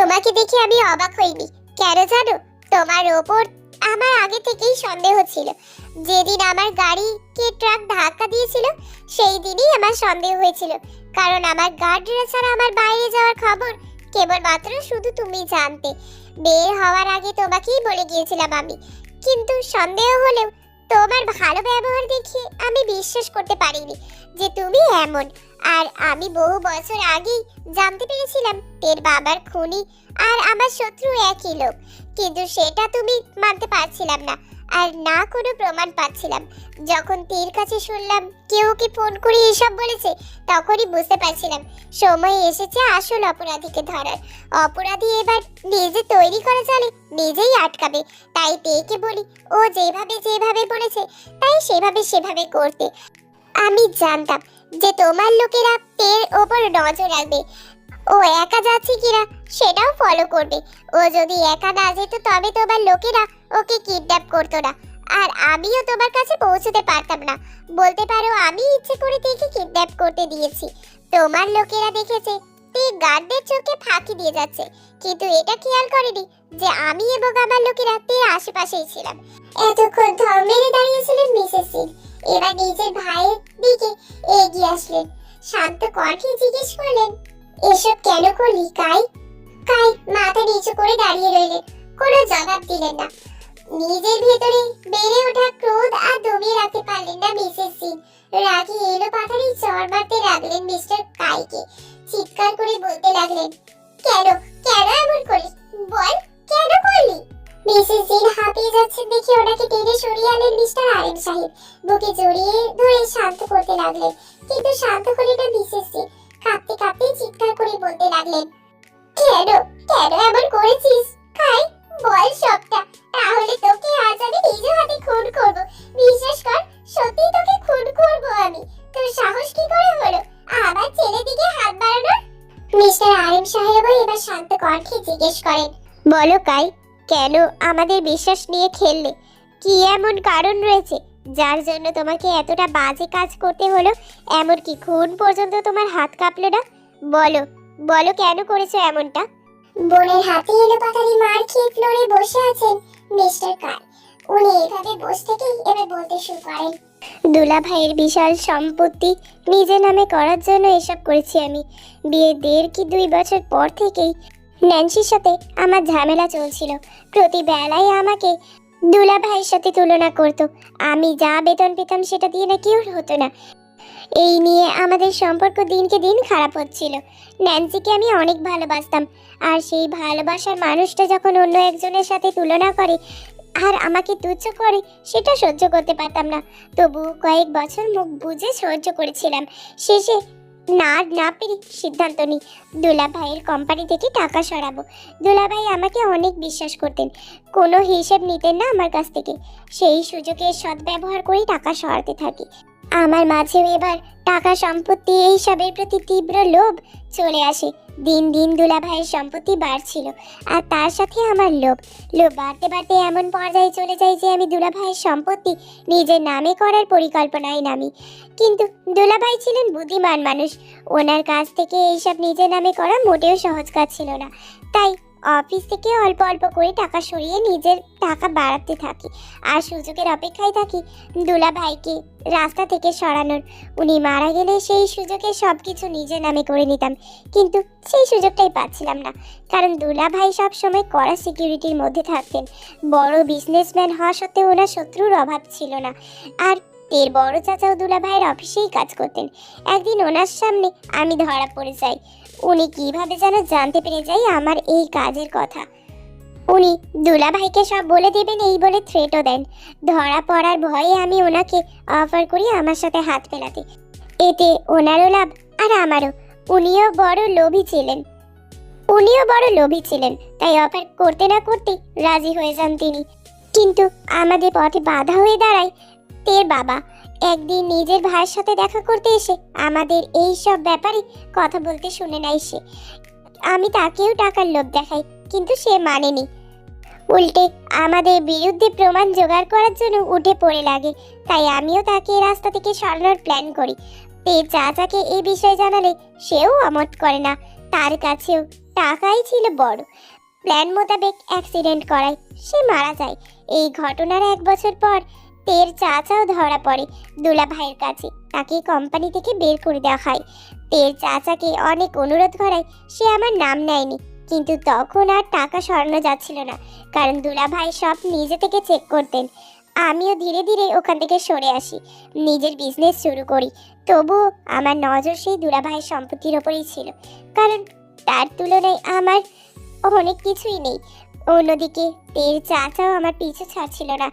তোমাকে দেখে আমি অবাক হইনি। কেন জানো? তোমার ওপর আমার আগে থেকেই সন্দেহ ছিল। যেদিন আমার গাড়ি গাড়িকে ট্রাক ধাক্কা দিয়েছিল, সেই দিনই আমার সন্দেহ হয়েছিল। কারণ আমার গার্ডরা ছাড়া আমার বাইরে যাওয়ার খবর কেবলমাত্র শুধু তুমি জানতে। বের হওয়ার আগে তোমাকেই বলে গিয়েছিলাম আমি। কিন্তু সন্দেহ হলেও তোমার ভালো ব্যবহার দেখে আমি বিশ্বাস করতে পারিনি যে তুমি এমন। আর আমি বহু বছর আগেই জানতে পেরেছিলাম তের বাবার খুনি আর আমার শত্রু একই লোক। কিন্তু সেটা তুমি মানতে পারছিলাম না আর না কোনো প্রমাণ পাচ্ছিলাম। যখন তীর কাছে শুনলাম কেউ কি ফোন করে এসব বলেছে, তখনই বুঝতে পারছিলাম সময় এসেছে আসল অপরাধীকে ধরার। অপরাধী এবার নিজে তৈরি করা চলে নিজেই আটকাবে। তাই তেকে বলি, ও যেভাবে যেভাবে বলেছে, তাই সেভাবে সেভাবে করতে। আমি জানতাম যে তোমার লোকেরা তের ওপর নজর রাখবে। ও একা যাচ্ছে কিনা সেটাও ফলো করবে। ও যদি একা না যেত, তবে তোমার লোকেরা ওকে কিডন্যাপ করতো না। আর আমিও তোমার কাছে পৌঁছতে পারতাম না। বলতে পারো, আমি ইচ্ছে করে তেকে কিডন্যাপ করতে দিয়েছি। তোমার লোকেরা দেখেছে, তে গার্ডদের চোখে ফাঁকি দিয়ে যাচ্ছে। কিন্তু এটা খেয়াল করেনি যে আমি এবং আমার লোকেরা তের আশেপাশেই ছিলাম। এতক্ষণ থম মেরে দাঁড়িয়েছিলেন মিসেস সিং এবার নিজের ভাইয়ের দিকে এগিয়ে আসলেন। শান্ত কণ্ঠে জিজ্ঞেস করলেন, এসব কেন করলি, কাই? কাই মাথা নিচু করে দাঁড়িয়ে রইলেন, কোনো জবাব দিলেন না। নিজের ভেতরে বেড়ে ওঠা ক্রোধ আর দমিয়ে রাখতে পারলেন না মিসেস সিং। রাগি এলো পাথারি চড় মারতে লাগলেন মিস্টার কাইকে। চিৎকার করে বলতে লাগলেন, কেন কেন এমন করলি? বল, কেন করলি? মিসেস জিন হাঁপিয়ে যাচ্ছেন দেখে ওনাকে টেনে সরিয়ে আনলেন মিস্টার আরেন সাহেব। বুকে জড়িয়ে ধরে শান্ত করতে লাগলেন। কিন্তু শান্ত হলেন না মিসেস জিন কাঁপতে কাঁপতে চিৎকার করে বলতে লাগলেন, কেন কেন এমন করেছিস? খাই বল সবটা। তাহলে তোকে আজ আমি নিজে হাতে খুন করব। বিশ্বাস কর, সত্যি তোকে খুন করব আমি। তোর সাহস কি করে হলো? আমার ছেলে দিকে হাত বাড়ানোর? মিস্টার আরেন সাহেবও এবার শান্ত কণ্ঠে জিজ্ঞেস করেন, বলো কাই কেন আমাদের বিশ্বাস নিয়ে খেললে? কি এমন কারণ রয়েছে? যার জন্য তোমাকে এতটা বাজে কাজ করতে হলো? এমনকি খুন পর্যন্ত তোমার হাত কাঁপলো না? বলো বলো কেন করেছ এমনটা? বোনের হাতে এলো পাতারি মার খেয়ে ফ্লোরে বসে আছেন মিস্টার কার উনি এভাবে বসে থেকেই এবার বলতে শুরু করেন। দুলা ভাইয়ের বিশাল সম্পত্তি নিজের নামে করার জন্য এসব করেছি আমি। বিয়ে দেড় কি দুই বছর পর থেকেই ন্যান্সির সাথে আমার ঝামেলা চলছিল। প্রতি বেলায় আমাকে দুলা ভাইয়ের সাথে তুলনা করতো। আমি যা বেতন পেতাম সেটা দিয়ে না কেউ হতো না। এই নিয়ে আমাদের সম্পর্ক দিনকে দিন খারাপ হচ্ছিল। ন্যান্সিকে আমি অনেক ভালোবাসতাম। আর সেই ভালোবাসার মানুষটা যখন অন্য একজনের সাথে তুলনা করে আর আমাকে তুচ্ছ করে, সেটা সহ্য করতে পারতাম না। তবু কয়েক বছর মুখ বুঝে সহ্য করেছিলাম। শেষে না না পেরে সিদ্ধান্ত নিই দুলা ভাইয়ের কোম্পানি থেকে টাকা সরাবো। দুলা ভাই আমাকে অনেক বিশ্বাস করতেন। কোনো হিসেব নিতেন না আমার কাছ থেকে। সেই সুযোগে সদ্ব্যবহার করে টাকা সরাতে থাকি। আমার মাঝেও এবার টাকা সম্পত্তি এইসবের প্রতি তীব্র লোভ চলে আসে। দিন দিন দুলা ভাইয়ের সম্পত্তি বাড়ছিল, আর তার সাথে আমার লোভ। লোভ বাড়তে বাড়তে এমন পর্যায়ে চলে যায় যে আমি দুলা ভাইয়ের সম্পত্তি নিজের নামে করার পরিকল্পনায় নামি। কিন্তু দুলা ভাই ছিলেন বুদ্ধিমান মানুষ। ওনার কাছ থেকে এইসব নিজের নামে করা মোটেও সহজ কাজ ছিল না। তাই অফিস থেকে অল্প অল্প করে টাকা সরিয়ে নিজের টাকা বাড়াতে থাকি। আর সুযোগের অপেক্ষায় থাকি দুলা ভাইকে রাস্তা থেকে সরানোর। উনি মারা গেলে সেই সুযোগে সব কিছু নিজের নামে করে নিতাম। কিন্তু সেই সুযোগটাই পাচ্ছিলাম না। কারণ দুলা ভাই সব সময় কড়া সিকিউরিটির মধ্যে থাকতেন। বড় বিজনেসম্যান হওয়া সত্ত্বেও ওনার শত্রুর অভাব ছিল না। আর এর বড় চাচাও দুলা ভাইয়ের অফিসেই কাজ করতেন। একদিন ওনার সামনে আমি ধরা পড়ে যাই। উনি কীভাবে যেন জানতে পেরে যাই আমার এই কাজের কথা। উনি দুলা ভাইকে সব বলে দেবেন, এই বলে থ্রেটও দেন। ধরা পড়ার ভয়ে আমি ওনাকে অফার করি আমার সাথে হাত মেলাতে। এতে ওনারও লাভ আর আমারও। উনিও বড় লোভী ছিলেন। উনিও বড় লোভী ছিলেন, তাই অফার করতে না করতে রাজি হয়ে যান তিনি। কিন্তু আমাদের পথে বাধা হয়ে দাঁড়ায় তের বাবা। একদিন নিজের ভাইয়ের সাথে দেখা করতে এসে আমাদের এই সব ব্যাপারে কথা বলতে শুনে নাই সে। আমি তাকেও টাকার লোভ দেখাই, কিন্তু সে মানেনি। উল্টে আমাদের বিরুদ্ধে প্রমাণ জোগাড় করার জন্য উঠে পড়ে লাগে, তাই আমিও তাকে রাস্তা থেকে সরানোর প্ল্যান করি। তে চাচাকে এই বিষয়ে জানালে সেও অমত করে না, তার কাছেও টাকাই ছিল বড়। প্ল্যান মোতাবেক অ্যাক্সিডেন্ট করায়, সে মারা যায়। এই ঘটনার এক বছর পর তের চাচাও ধরা পড়ে দুলা ভাইয়ের কাছে। তাকে কোম্পানি থেকে বের করে দেওয়া হয়। তের চাচাকে অনেক অনুরোধ করায় সে আমার নাম নেয়নি। কিন্তু তখন আর টাকা সরানো যাচ্ছিল না, কারণ দুলা ভাই সব নিজে থেকে চেক করতেন। আমিও ধীরে ধীরে ওখান থেকে সরে আসি, নিজের বিজনেস শুরু করি। তবুও আমার নজর সেই দুলা ভাইয়ের সম্পত্তির ওপরেই ছিল, কারণ তার তুলনায় আমার অনেক কিছুই নেই। অন্যদিকে তের চাচাও আমার পিছু ছাড়ছিল না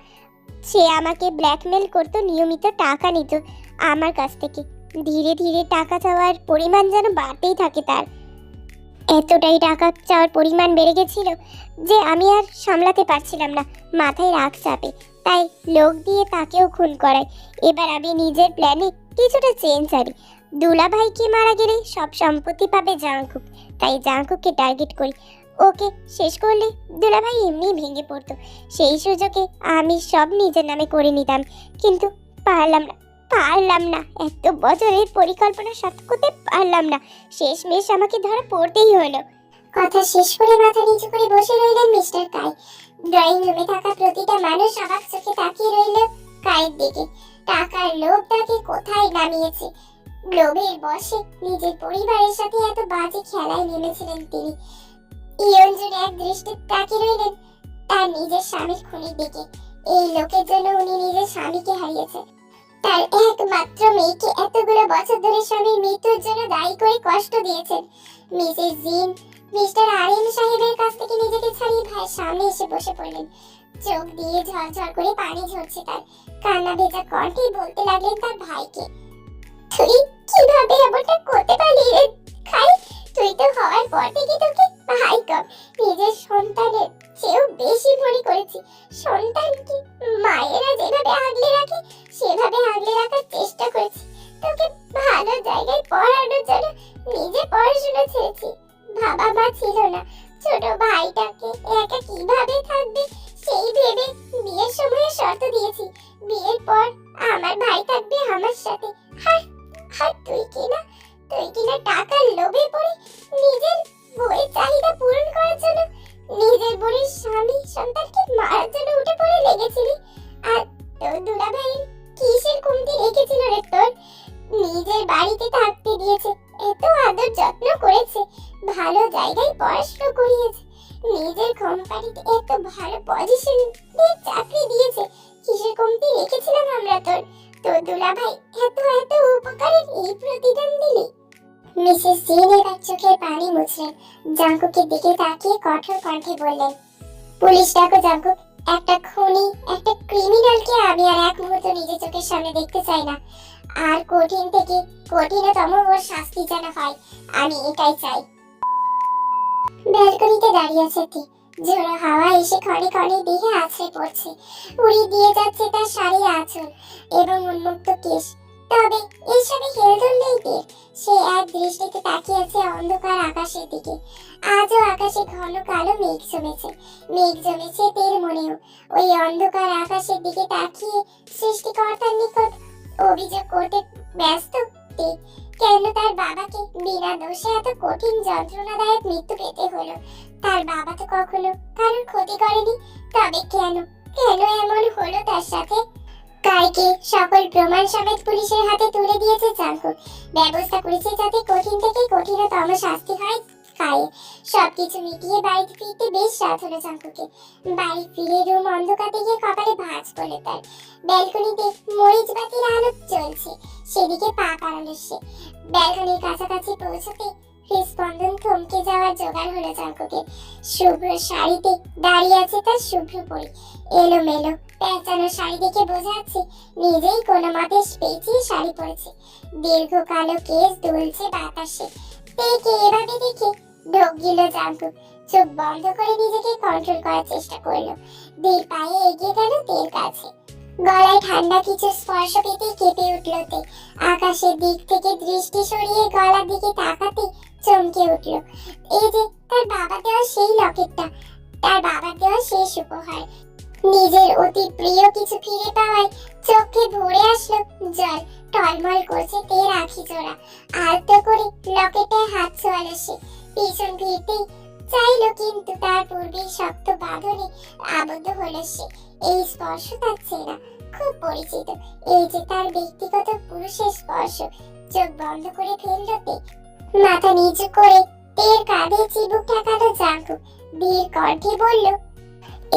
সে আমাকে ব্ল্যাকমেল করতো, নিয়মিত টাকা নিত আমার কাছ থেকে। ধীরে ধীরে টাকা চাওয়ার পরিমাণ যেন বাড়তেই থাকে তার। এতটাই টাকা চাওয়ার পরিমাণ বেড়ে গেছিল যে আমি আর সামলাতে পারছিলাম না, মাথায় রাগ চাপে। তাই লোক দিয়ে তাকেও খুন করায় এবার আমি নিজের প্ল্যানে কিছুটা চেঞ্জ আনি। দুলাভাইকে মারা গেলে সব সম্পত্তি পাবে জাঙ্কুক। তাই জাঙ্কুককে টার্গেট করি। ওকে শেষ করলে দুলা ভাই এমনি ভেঙে পড়তো। সেই সুযোগে আমি সব নিজের নামে করে নিতাম। কিন্তু পারলাম না পারলাম না। এত বছরের পরিকল্পনা সাথে করতে পারলাম না। শেষমেশ আমাকে ধরা পড়তেই হলো। কথা শেষ করে মাথা নিচু করে বসে রইলেন মিস্টার কাই। ড্রয়িং রুমে থাকা প্রতিটা মানুষ অবাক চোখে তাকিয়ে রইল কায়ের দিকে। টাকার লোভ তাকে কোথায় নামিয়েছে? লোভের বসে নিজের পরিবারের সাথে এত বাজে খেলায় নেমেছিলেন তিনি। ইয়ঞ্জুর এক দৃষ্টি তাকিয়ে রইলেন, তার নিজের স্বামীর খুনির দিকে। এই লোকের জন্য উনি নিজের স্বামীকে হারিয়েছে তার একমাত্র মেয়েকে এতগুলো বছর ধরে স্বামীর মৃত্যুর জন্য দায়ী করে কষ্ট দিয়েছেন। মিসেস জিন, মিস্টার আরিম সাহেবের কাছ থেকে নিজেকে ছাড়িয়ে ভাইয়ের সামনে এসে বসে পড়লেন। চোখ দিয়ে ঝরঝর করে পানি ঝরছে তার। কান্না ভেজা কণ্ঠে বলতে লাগলেন তার ভাইকে, তুই কীভাবে এমনটা করতে পারলি রে খাই তুই তো হওয়ার পর থেকে তোকে ভাই কম নিজের সন্তানের চেয়েও বেশি মনে করেছি। সন্তানকে মায়েরা যেভাবে আগলে রাখে, সেভাবে আগলে রাখার চেষ্টা করেছি। তোকে ভালো জায়গায় পড়ানোর জন্য নিজে পড়াশোনা ছেড়েছি। বাবা মা ছিল না। ছোট ভাইটাকে একা কীভাবে থাকবে, সেই ভেবে বিয়ের সময় শর্ত দিয়েছি। বিয়ের পর আমার ভাই থাকবে আমার সাথে। আর আর তুই কি না, তুই কি না টাকার লোভে পড়ে নিজের বইয়ের চাহিদা পূরণ করার জন্য নিজের বোনের স্বামী সন্তানকে মারার জন্য উঠে পড়ে লেগেছিলি। আর তোর দুলা ভাই কিসের কমতি রেখেছিল রে তোর? নিজের বাড়িতে থাকতে দিয়েছে, এত আদর যত্ন করেছে, ভালো জায়গায় পড়াশোনা করিয়েছে, নিজের কোম্পানিতে এত ভালো পজিশন দিয়ে চাকরি দিয়েছে, কিসের কমতি রেখেছিলাম আমরা তোর? তোর দুলা ভাই এত এত উপকারের এই প্রতিদান দিলি। মিসেস জিন এবার চোখের পানি মুছলেন। জাঙ্কুকের দিকে তাকিয়ে কঠোর কণ্ঠে বললেন, পুলিশ ডাকো জাঙ্কুক, একটা খুনি, একটা ক্রিমিনালকে আমি আর এক মুহূর্ত নিজের চোখের সামনে দেখতে চাই না। আর কঠিন থেকে কঠিনতম ওর শাস্তি যেন হয়, আমি এটাই চাই। ব্যালকনিতে দাঁড়িয়ে আছে তি ঝোড়ো হাওয়া এসে ক্ষণে ক্ষণে দেহে আছড়ে পড়ছে। উড়ি দিয়ে যাচ্ছে তার শাড়ি আঁচল এবং উন্মুক্ত কেশ। তবে এইসবে হেলদোল নেই তীর সে এক দৃষ্টিতে তাকিয়ে আছে অন্ধকার আকাশের দিকে। আজও আকাশে ঘন কালো মেঘ জমেছে। মেঘ জমেছে তের মনেও। ওই অন্ধকার আকাশের দিকে তাকিয়ে সৃষ্টিকর্তার নিকট অভিযোগ করতে ব্যস্ত কেন তার বাবাকে বিনা দোষে এত কঠিন যন্ত্রণাদায়ক মৃত্যু পেতে হলো? তার বাবা তো কখনো কারোর ক্ষতি করেনি। তবে কেন? কেন এমন হলো তার সাথে? কাইকে সকল প্রমাণ সমেত পুলিশের হাতে তুলে দিয়েছে চাঙ্কু ব্যবস্থা করেছে যাতে কঠিন থেকে কঠিনতম শাস্তি হয় কায়ে। সবকিছু মিটিয়ে বাড়িতে ফিরতে বেশ রাত হলো চাঙ্কুকে বাড়ি ফিরে রুম অন্ধকার দিকে কপালে ভাঁজ পড়ে তার। ব্যালকনিতে মরিচ বাতির আলো চলছে সেদিকে পা বাড়ালো সে। ব্যালকনির কাছাকাছি পৌঁছতে হৃদস্পন্দন থমকে যাওয়ার জোগাড় হলো চাঙ্কুকে শুভ্র শাড়িতে দাঁড়িয়ে আছে তার শুভ্র পরি। এলোমেলো পেঁচানো শাড়ি দেখে বোঝা যাচ্ছে নিজেই কোনো মতে পেঁচিয়ে শাড়ি পরেছে। দীর্ঘ কালো কেস দুলছে বাতাসে। তেকে এভাবে দেখে ঢোক গিল জাঙ্কু চোখ বন্ধ করে নিজেকে কন্ট্রোল করার চেষ্টা করল। ধীর পায়ে এগিয়ে গেল তের কাছে। গলায় ঠান্ডা কিছু স্পর্শ পেতেই কেঁপে উঠল তে। আকাশের দিক থেকে দৃষ্টি সরিয়ে গলার দিকে তাকাতে চমকে উঠল। এই যে তার বাবা দেওয়া সেই লকেটটা, তার বাবা দেওয়া শেষ উপহার। নিজের অতি প্রিয় কিছু ফিরে পাওয়ায় চোখে ভরে আসলো জল। টলমল করছে তের আখি জোড়া। আলতো করে লকেটে হাত ছোয়ালো সে। পিছন ফিরতেই চাইলো কিন্তু তার পূর্বেই শক্ত বাঁধনে আবদ্ধ হলো সে। এই স্পর্শ তার চেনা, খুব পরিচিত। এই যে তার ব্যক্তিগত পুরুষের স্পর্শ, চোখ বন্ধ করে ফেলল তে। মাথা নিচু করে তের কাঁধে চিবুক ঠেকালো জাঙ্কু ধীর কণ্ঠে বলল,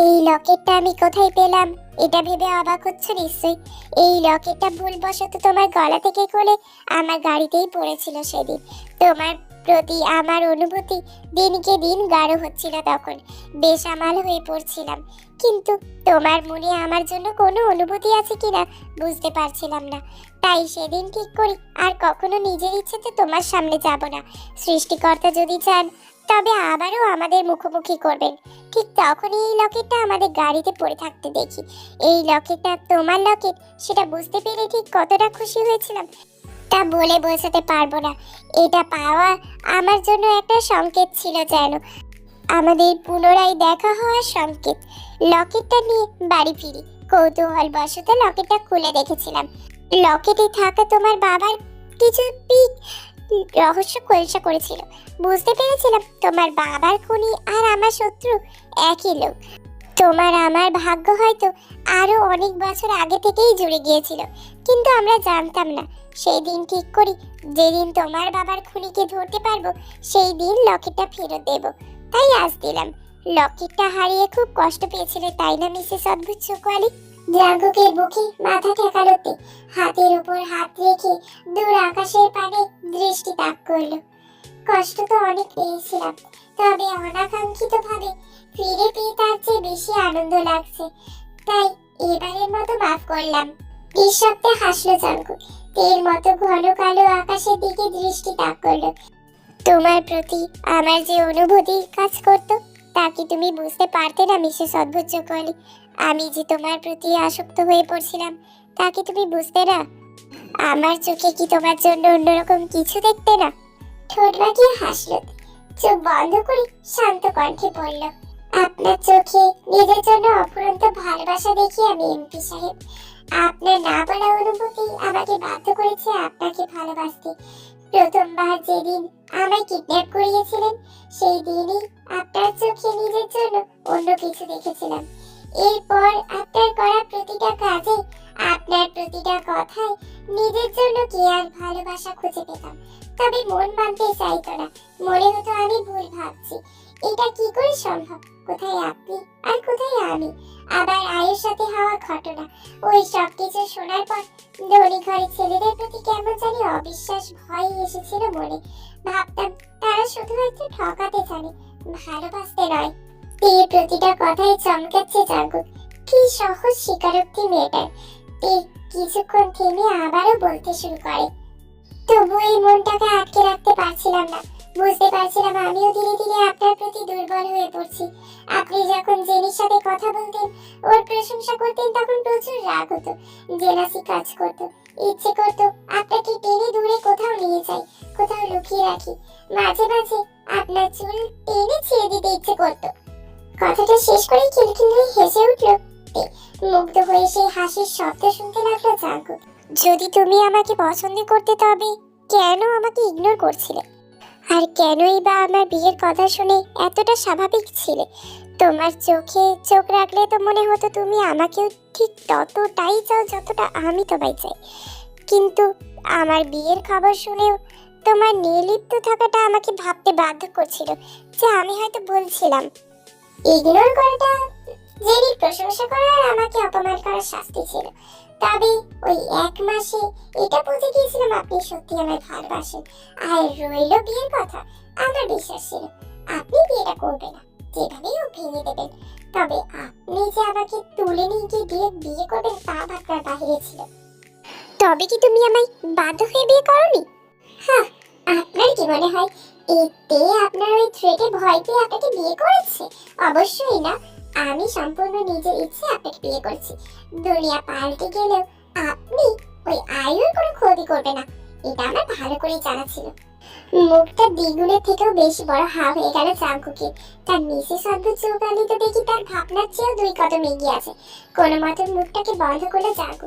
এই লকেটটা আমি কোথায় পেলাম? এটা ভেবে অবাক হচ্ছ নিশ্চয়ই। এই লকেটটা ভুলবশত তোমার গলা থেকে খুলে আমার গাড়িতেই পড়েছিল সেদিন। তোমার প্রতি আমার অনুভূতি দিনকে দিন গাঢ় হচ্ছিল তখন। বেসামাল হয়ে পড়ছিলাম। কিন্তু তোমার মনে আমার জন্য কোনো অনুভূতি আছে কিনা বুঝতে পারছিলাম না। তাই সেদিন ঠিক করি, আর কখনো নিজের ইচ্ছেতে তোমার সামনে যাব না। সৃষ্টিকর্তা যদি চান, তবে আবারও আমাদের মুখোমুখি করবেন। ঠিক তখনই এই লকেটটা আমাদের গাড়িতে পড়ে থাকতে দেখি। এই লকেটটা তোমার লকেট, সেটা বুঝতে পেরে ঠিক কতটা খুশি হয়েছিলাম। তা বলে বোঝাতে পারব না। এটা পাওয়া আমার জন্য একটা সংকেত ছিল যেন। আমাদের পুনরায় দেখা হওয়ার সংকেত। লকেটটা নিয়ে বাড়ি ফিরি। কৌতূহল বশত লকেটটা খুলে দেখেছিলাম। লকেটে থাকা তোমার বাবার কিছু পিক রহস্য খোলসা করেছিল। বুঝতে পেরেছিলাম তোমার বাবার খুনি আর আমার শত্রু একই লোক। তোমার আমার ভাগ্য হয়তো আরও অনেক বছর আগে থেকেই জুড়ে গিয়েছিল, কিন্তু আমরা জানতাম না। সেই দিন ঠিক করি, যেদিন তোমার বাবার খুনিকে ধরতে পারব সেই দিন লকেটটা ফেরত দেব। তাই আজ দিলাম। লকেটটা হারিয়ে খুব কষ্ট পেয়েছিলে, তাই না, মিসেস অদ্ভুত চোখওয়ালি জাগকের বুকে মাথা ঠেকালোতে হাতের উপর হাত রেখে দূর আকাশের পানে দৃষ্টি তাক করল। কষ্ট তো অনেক পেয়েছিলাম, তবে অনাকাঙ্ক্ষিত ভাবে ফিরে পেয়ে তার চেয়ে বেশি আনন্দ লাগছে। তাই এবারের মতো মাফ করলাম। নিঃশব্দে হাসলো জাঙ্কু তের মতো ঘন কালো আকাশের দিকে দৃষ্টি তাক করল। তোমার প্রতি আমার যে অনুভূতি কাজ করতো, তা কি তুমি বুঝতে পারতে না মিসেস অদ্ভুত চোখওয়ালি আমি যে তোমার প্রতি আসক্ত হয়ে পড়ছিলাম, তা কি তুমি বুঝতে না? আমার চোখে কি তোমার জন্য অন্যরকম কিছু দেখতে না? ঠোঁট লাগিয়ে হাসলো। চোখ বন্ধ করে শান্ত কণ্ঠে বলল, আপনার চোখে নিজের জন্য অফুরন্ত ভালোবাসা দেখি আমি এমপি সাহেব। আপনার না বলা অনুভূতি আমাকে বাধ্য করেছে আপনাকে ভালোবাসতে। প্রথমবার যেদিন আমায় কিডন্যাপ করিয়েছিলেন, সেই দিনই আপনার চোখে নিজের জন্য অন্য কিছু দেখেছিলাম। এরপর আপনার করা প্রতিটা কাজে আপনার প্রতিটা কথায় নিজের জন্য কি আর ভালোবাসা খুঁজে পেতাম? তবে মন মানতে চাইতো না। মনে হতো আমি ভুল ভাবছি। এটা কি করে সম্ভব? কোথায় আপনি আর কোথায় আমি? আবার আয়ের সাথে হওয়া ঘটনা। ওই সব কিছু শোনার পর ধনী ঘরের ছেলেদের প্রতি কেমন জানি অবিশ্বাস ভয় এসেছিল মনে। ভাবতাম তারা শুধু হয়তো ঠকাতে জানে। ভালোবাসতে নয়। এই প্রতিটা কথাই চমকাচ্ছে জাগুক। কি সহজ স্বীকারোক্তি মেয়েটার। এই কিছুক্ষণ থেমে আবারও বলতে শুরু করে। তবু এই মনটাকে আটকে রাখতে পারছিলাম না। বুঝতে পারছিলাম আমিও ধীরে ধীরে আপনার প্রতি দুর্বল হয়ে পড়ছি। আপনি যখন জেনির সাথে কথা বলতেন, ওর প্রশংসা করতেন, তখন প্রচুর রাগ হতো। জেলাসি কাজ করতো, ইচ্ছে করতো আপনাকে টেনে দূরে কোথাও নিয়ে যাই, কোথাও লুকিয়ে রাখি। মাঝে মাঝে আপনার চুল টেনে ছেড়ে দিতে ইচ্ছে করতো। কথাটা শেষ করেই করে খিলখিল হেসে উঠল। মুগ্ধ হয়ে সেই হাসির শব্দ শুনতে লাগল জাগো যদি তুমি আমাকে পছন্দ করতে তবে কেন আমাকে ইগনোর করছিলে? আর কেনই বা আমার বিয়ের কথা শুনে এতটা স্বাভাবিক ছিলে? তোমার চোখে চোখ রাখলে তো মনে হতো তুমি আমাকেও ঠিক ততটাই চাও যতটা আমি তোমায় চাই। কিন্তু আমার বিয়ের খবর শুনেও তোমার নির্লিপ্ত থাকাটা আমাকে ভাবতে বাধ্য করছিল যে আমি হয়তো বলছিলাম ইগনোর করাটা জেরির প্রশংসা করা আর আমাকে অপমান করার শাস্তি ছিল। তবে ওই এক মাসে এটা বুঝে গিয়েছিলাম আপনি সত্যি আমায় ভালোবাসেন। আর রইল বিয়ের কথা, আমার বিশ্বাস ছিল। আপনি বিয়েটা করবেন না, যেভাবেই ও ভেঙে দেবেন। তবে আপনি যে আমাকে তুলে নিয়ে গিয়ে বিয়ে বিয়ে করবেন তা ভাবনার বাহিরে ছিল। তবে কি তুমি আমায় বাধ্য হয়ে বিয়ে করনি? হ্যাঁ আপনার কি মনে হয় এতে আপনার ওই আপনাকে বিয়ে করেছে। অবশ্যই না। আমি সম্পূর্ণ নিজের ইচ্ছে আপনাকে বিয়ে করছি। দুনিয়া পাল্টে গেলেও আপনি ওই আয়ুর কোনো ক্ষতি করবে না। এটা আমার ভালো করে জানা ছিল। মুখটা দ্বিগুণের থেকেও বেশি বড় হা হয়ে গেল চাঙ্কুকে। তার মিসেস অদ্ভুত চৌকালি দেখি তার ভাবনার চেয়েও দুই কদম এগিয়ে আছে। কোনো মতে মুখটাকে বন্ধ করল চাঙ্কু।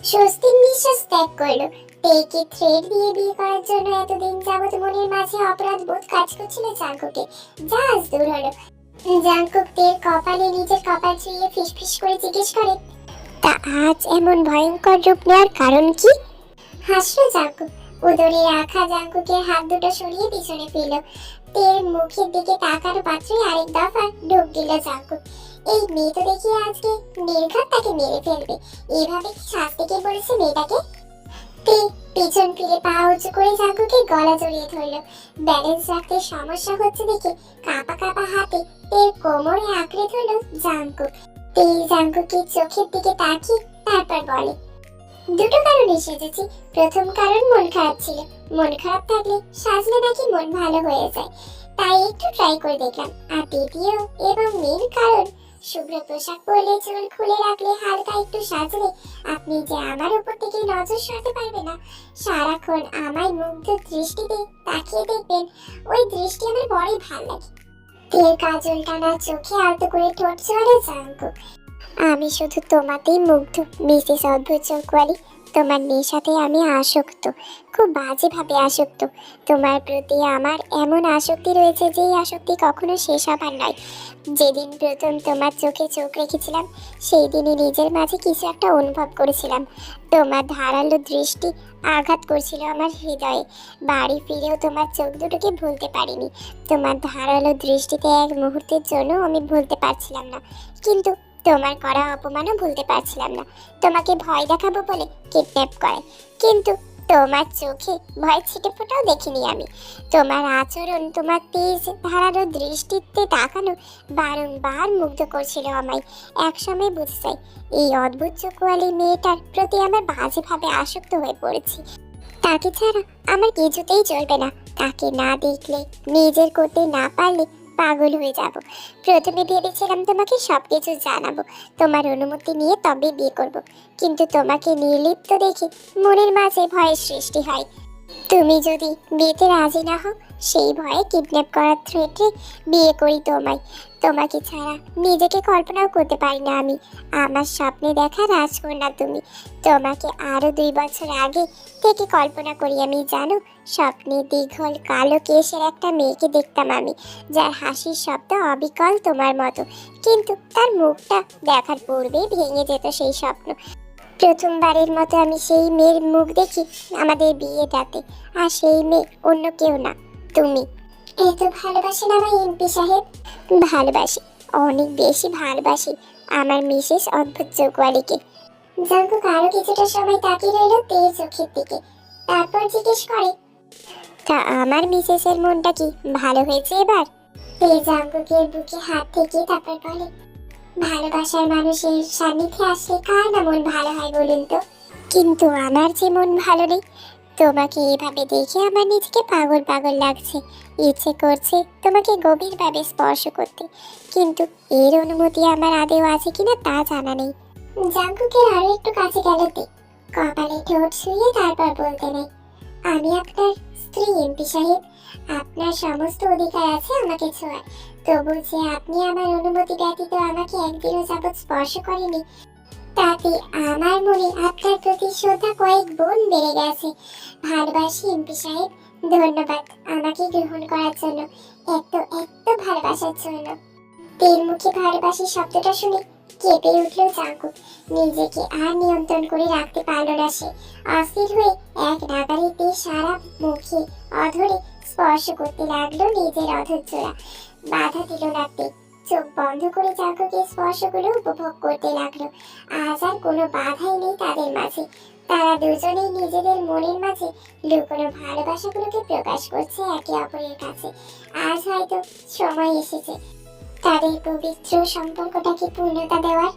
স্বস্তির নিঃশ্বাস ত্যাগ করল। তেকে থ্রেড দিয়ে বিয়ে করার জন্য এতদিন যাবত মনের মাঝে অপরাধ বোধ কাজ করছিল জাঙ্কুকে। যা দূর হলো। জাঙ্কুক কপালে নিজের কপাল ছুঁয়ে ফিসফিস করে জিজ্ঞেস করে, তা আজ এমন ভয়ঙ্কর রূপ নেওয়ার কারণ কি? হাসলো জাঙ্কুক। উদরে রাখা জাঙ্কুকের হাত দুটো সরিয়ে পিছনে ফেলল। তের মুখের দিকে তাকানো পাত্রই আরেক দফা ঢোক দিল জাঙ্কুক। এই মেয়ে তো দেখি আজকে নির্ঘাত তাকে মেরে ফেলবে। এভাবে কি শাস্তি কে বলেছে মেয়েটাকে? পেছন ফিরে পা উঁচু করে জাঙ্কুকে গলা জড়িয়ে ধরলো। ব্যালেন্স রাখতে সমস্যা হচ্ছে দেখে কাপা কাপা হাতে তের কোমরে আঁকড়ে ধরলো জাঙ্কুক। তে জাঙ্কুকের চোখের দিকে তাকিয়ে তারপর বলে, দুটো কারণে সেজেছি। প্রথম কারণ মন খারাপ ছিল। মন খারাপ থাকলে সাজলে নাকি মন ভালো হয়ে যায়। তাই একটু ট্রাই করে দেখলাম। আর দ্বিতীয় এবং মেন কারণ শুভ্র পোশাক পরলে চুল খুলে রাখলে হালকা একটু সাজলে আপনি যে আমার উপর থেকে নজর সরাতে পারবে না, সারাক্ষণ আমায় মুগ্ধ দৃষ্টিতে তাকিয়ে দেখবেন। ওই দৃষ্টি আমার বড়ই ভালো লাগে। তেল কাজল টানা চোখে আলতো করে ঠোঁট চড়ে জাঙ্কু। আমি শুধু তোমাতেই মুগ্ধ, মিসেস অদ্ভুত চৌকওয়ালি তোমার নেশাতে আমি আসক্ত, খুব বাজেভাবে আসক্ত। তোমার প্রতি আমার এমন আসক্তি রয়েছে যে আসক্তি কখনো শেষ হবার নয়। যেদিন প্রথম তোমার চোখে চোখ রেখেছিলাম সেই দিনই নিজের মাঝে কিছু একটা অনুভব করেছিলাম। তোমার ধারালো দৃষ্টি আঘাত করছিল আমার হৃদয়ে। বাড়ি ফিরেও তোমার চোখ দুটোকে ভুলতে পারিনি। তোমার ধারালো দৃষ্টিতে এক মুহূর্তের জন্য আমি ভুলতে পারছিলাম না। কিন্তু তোমার করা অপমানও ভুলতে পারছিলাম না। তোমাকে ভয় দেখাবো বলে কিডন্যাপ করে। কিন্তু তোমার চোখে ভয় ছিটে ফোটাও দেখিনি আমি। তোমার আচরণ, তোমার তেজ ধারালো দৃষ্টিতে তাকানো বারংবার মুগ্ধ করছিল আমায়। একসময় বুঝতে এই অদ্ভুত চোখওয়ালি মেয়েটার প্রতি আমার বাজেভাবে আসক্ত হয়ে পড়েছি। তাকে ছাড়া আমার কিছুতেই চলবে না। তাকে না দেখলে, নিজের করতে না পারলে পাগল হয়ে যাব। প্রথমে ভেবেছিলাম তোমাকে সব কিছু জানাব। তোমার অনুমতি নিয়ে তবে বিয়ে করব। কিন্তু তোমাকে নির্লিপ্ত দেখে মনের মাঝে ভয়ের সৃষ্টি হয়। তুমি যদি বিয়েতে রাজি না হও, সেই ভয়ে কিডন্যাপ করার থ্রেটে বিয়ে করি তোমায়। তোমাকে ছাড়া নিজেকে কল্পনাও করতে পারি না আমি। আমার স্বপ্নে দেখা রাজকন্যা তুমি। তোমাকে আরও দুই বছর আগে থেকে কল্পনা করি আমি, জানো? স্বপ্নে দীঘল, কালো, কেশের একটা মেয়েকে দেখতাম আমি। যার হাসির শব্দ অবিকল তোমার মতো। কিন্তু তার মুখটা দেখার পূর্বেই ভেঙে যেত সেই স্বপ্ন। প্রথমবারের মতো আমি সেই মেয়ের মুখ দেখি আমাদের বিয়েটাতে। আর সেই মেয়ে অন্য কেউ না, তুমি। এত ভালোবাসেন আমার এমপি সাহেব? ভালোবাসি অনেক বেশি ভালোবাসি আমার মিসেস অদ্ভুত চৌকওয়ালিকে জাঙ্কু আরও কিছুটা সময় তাকিয়ে রইল তের চোখের দিকে। তারপর জিজ্ঞেস করে তা আমার মিসেসের মনটা কি ভালো হয়েছে এবার? তে জাঙ্কুকের বুকে হাত থেকে তারপর বলে ভালোবাসার মানুষের সান্নিধ্যে আসলে কার না মন ভালো হয় বলুন তো? কিন্তু আমার যে মন ভালো নেই তোমাকে এভাবে দেখে আমার নিজেকে পাগল পাগল লাগছে। ইচ্ছে করছে তোমাকে গভীরভাবে স্পর্শ করতে। কিন্তু এর অনুমতি আমার আদেও আছে কিনা তা জানা নেই। জাঙ্কুকের আরও একটু কাছে গেল তে। কপালে ঠোঁট শুয়ে তারপর বলতে নেই, আমি আপনার স্ত্রী এমপি সাহেব। আপনার সমস্ত অধিকার আছে আমাকে ছোঁয়ার। তবু যে আপনি আমার অনুমতি ব্যতীত আমাকে একদিনও যাবৎ স্পর্শ করেনি তাতে আমার মনে আপনার প্রতি শ্রদ্ধা কয়েক গুণ বেড়ে গেছে। ভালোবাসি এমপি সাহেব, ধন্যবাদ আমাকে গ্রহণ করার জন্য, এত এত ভালোবাসার জন্য। তের মুখে ভালোবাসি শব্দটা শুনে কেঁপে উঠল জাঙ্কু নিজেকে আর নিয়ন্ত্রণ করে রাখতে পারল না সে। অস্থির হয়ে এক নাগারিতে সারা মুখে অধরে স্পর্শ করতে লাগল নিজের অধর জোড়া বাধা দিল না চোখ বন্ধ করে চাকুকে স্পর্শগুলো উপভোগ করতে লাগল। আজ আর কোনো বাধাই নেই তাদের মাঝে। তারা দুজনেই নিজেদের মনের মাঝে লুকোনো ভালোবাসাগুলোকে প্রকাশ করছে একে অপরের কাছে। আজ হয়তো সময় এসেছে। তাদের পবিত্র সম্পর্কটাকে পূর্ণতা দেওয়ার